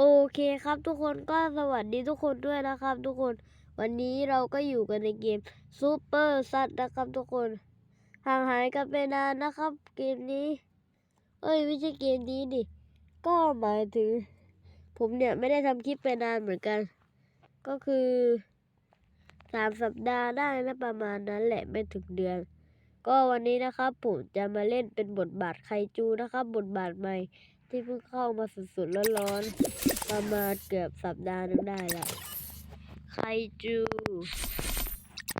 โอเคครับทุกคนก็สวัสดีทุกคนด้วยนะครับ ทุกคน วันนี้เราก็อยู่กันในเกมซูเปอร์ซัดนะครับทุกคนห่างหายกันไปนานนะครับ เกมนี้ เอ้ยไม่ใช่เกมนี้ดิก็หมายถึง ผมเนี่ยไม่ได้ทำคลิปไปนานเหมือนกัน ก็คือสามสัปดาห์ได้นะประมาณนั้นแหละไม่ถึงเดือน ก็วันนี้นะครับผมจะมาเล่นเป็นบทบาทไคจูนะครับ บทบาทใหม่ ที่เพิ่งเข้ามาสุดๆร้อนๆประมาณเกือบสัปดาห์นึงได้ละไคจู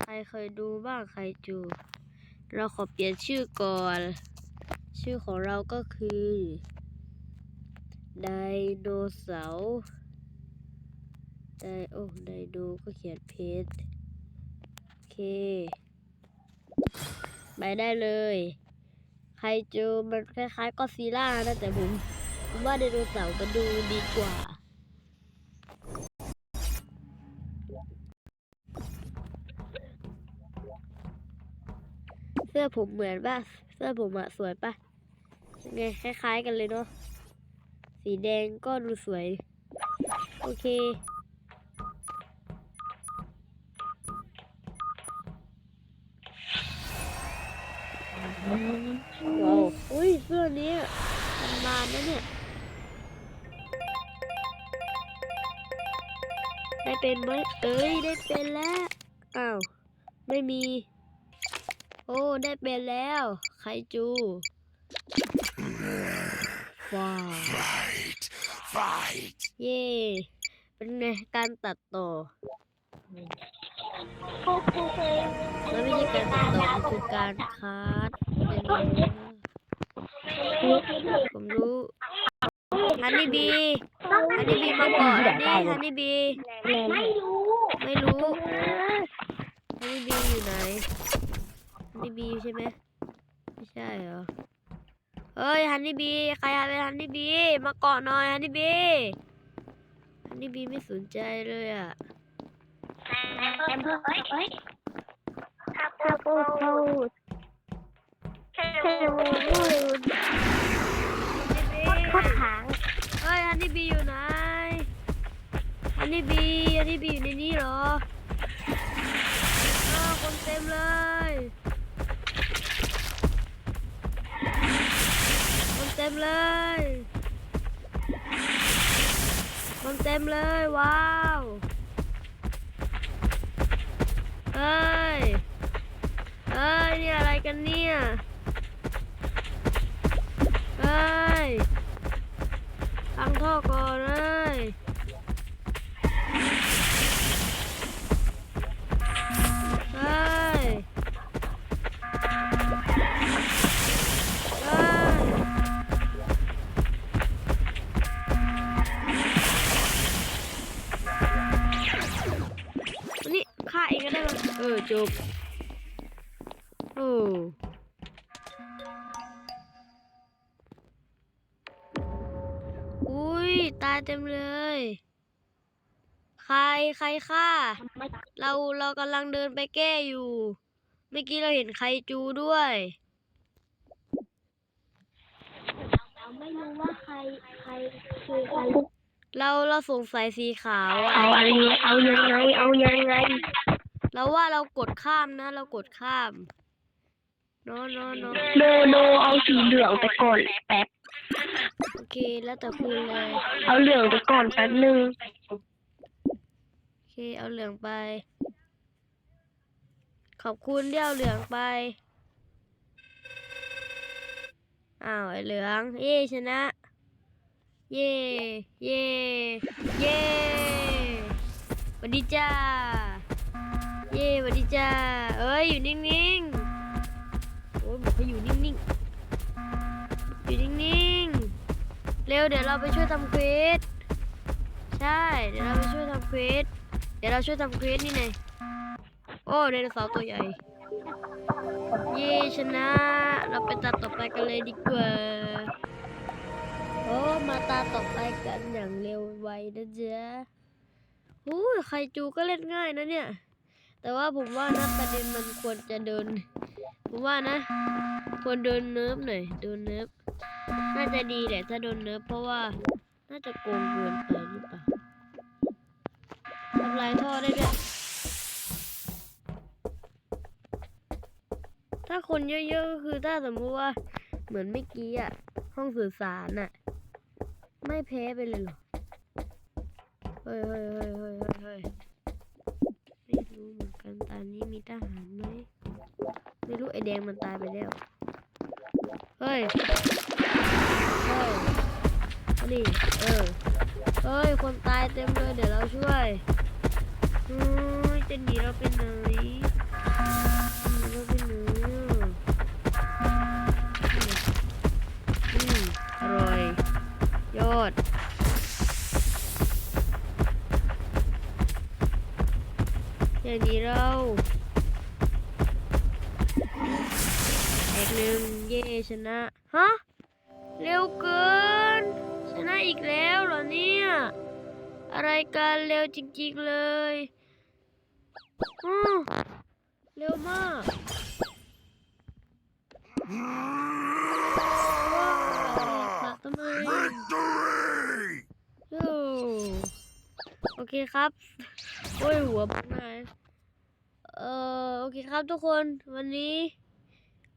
ใครเคยดูบ้างไคจู เราขอเปลี่ยนชื่อก่อน ชื่อของเราก็คือไดโนเสาร์ไดโอ้ไดโนก็เขียนเพจโอเค ไปได้เลยไคจูมันคล้ายๆก็ซีล่านะแต่ผม ผมว่าไดโนเสาร์มันดูดีกว่า เสื้อผมเหมือนป่ะ เสื้อผมอะสวยป่ะยังไงคล้ายๆกันเลยเนาะ สีแดงก็ดูสวย โอเคว้าวอุ้ยเสื้อนี้มันนานะเนี่ย ได้เป็นไหมเอ้ยได้เป็นแล้วอ้าวไม่มี โอ้ได้เป็นแล้วไคจูว้าว Fight! Fight! เย่เป็นไงการตัดต่อมันไม่ใช่การตัดต่อมันคือการคัดเป็นไงวะผมรู้ ฮันนี่บีฮันนี่บีมาก่อนดิฮันนี่บี ไม่รู้ ไม่รู้ฮันนี่บีอยู่ไหนฮันนี่บีใช่ไหมไม่ใช่เหรอ เฮ้ยฮันนี่บี ใครเป็นฮันนี่บี มาเกาะหน่อยฮันนี่บี ฮันนี่บีไม่สนใจเลยอะแอมเพิ่มเอ้ยเอ้ยถ้าพูดพูดเทวูพูดข้อถางเฮ้ยฮั นนี่บีอยู่ไหนฮันนี่บีฮันนี่บีอยู่ในนี้เหรออ้าวคนเต็มเลย คนเต็มเลย คนเต็มเลย ว้าว เฮ้ย เฮ้ย นี่อะไรกันเนี่ย ตั้งท่อก่อนเลยเฮ้ยเฮ้ยอันนี้ฆ่าเองก็ได้มั้เออจบโอ้ เต็มเลย ใครใครฆ่า เราเรากำลังเดินไปแก้อยู่ เมื่อกี้เราเห็นใครจูด้วยเราไม่รู้ว่าใครใครคือใครเราเราสงสัยสีขาวอะเอาอะไรเอายังไงเอายังไงเราว่าเรากดข้ามนะ เรากดข้ามเนอะเนอะเนอะโนโนเอาสีเหลืองไปก่อนแป๊บโอ เคแล้วแต่คุณเลย เอาเหลืองไปก่อนแป๊บนึง โอเคเอาเหลืองไป ขอบคุณที่เอาเหลืองไป อ้าวไอเหลือง เย่ชนะ เย่เย่เย่สวัสดีจ้า เย่สวัสดีจ้า เอ้ยอยู่นิ่งๆ โอ้ยบอกให้อยู่นิ่งๆ อยู่นิ่งๆ เร็วเดี๋ยวเราไปช่วยทำควสใช่ เดี๋ยวเราไปช่วยทำควสเดี๋ยวเราช่วยทำควสนี่ไงโอ้ไดโนเสาร์ตัวใหญ่เย่ชนะ เราไปตาต่อไปกันเลยดีกว่า โอ้ มาตาต่อไปกันอย่างเร็วไวนะจ๊ะอู้ใครจูก็เล่นง่ายนะเนี่ย แต่ว่าผมว่านะประเด็นมันควรจะเดิน ผมว่านะ ควรเดินเนิร์ฟหน่อยเดินเนิร์ฟน่าจะดีแหละถ้าโดนเนิร์ฟเพราะว่าน่าจะโกงเกินไปนิำลายท่อได้ด้วยถ้าคนเยอะๆก็คือถ้าสมมติว่าเหมือนเมื่อกี้อะห้องสื่อสารอะไม่แพ้ไปเลยเหรอเฮ้ยเฮ้ยเฮ้ยเฮ้ยเฮ้ย กันตอนนี้มีทหารไหมไม่รู้ไอแดงมันตายไปแล้ว เฮ้ย เฮ้ย นี่ เออ เฮ้ย คนตายเต็มเลย เดี๋ยวเราช่วยเฮ้ยจะหนีเราไปไหนหนีเราไปไหนอืมอร่อย ยอด อย่างนี้เราเอกหนึ่งเย่ชนะ ฮะ เร็วเกิน ชนะอีกแล้วเหรอเนี่ย อะไรกันเร็วจริงๆเลยอ้อเร็วมากว้าวตัดทำไม Victory! โอ้โอเคครับ โอ้ยหัวปักนายเอ่อโอเคครับทุกคนวันนี้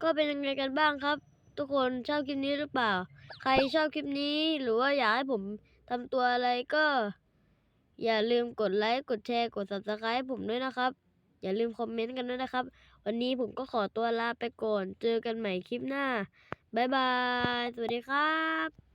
ก็เป็นยังไงกันบ้างครับ ทุกคนชอบคลิปนี้หรือเปล่า ใครชอบคลิปนี้หรือว่าอยากให้ผมทำตัวอะไรก็ อย่าลืมกดไลค์กดแชร์กด subscribe ให้ผมด้วยนะครับ อย่าลืมคอมเมนต์กันด้วยนะครับ วันนี้ผมก็ขอตัวลาไปก่อน เจอกันใหม่คลิปหน้า บ๊ายบาย สวัสดีครับ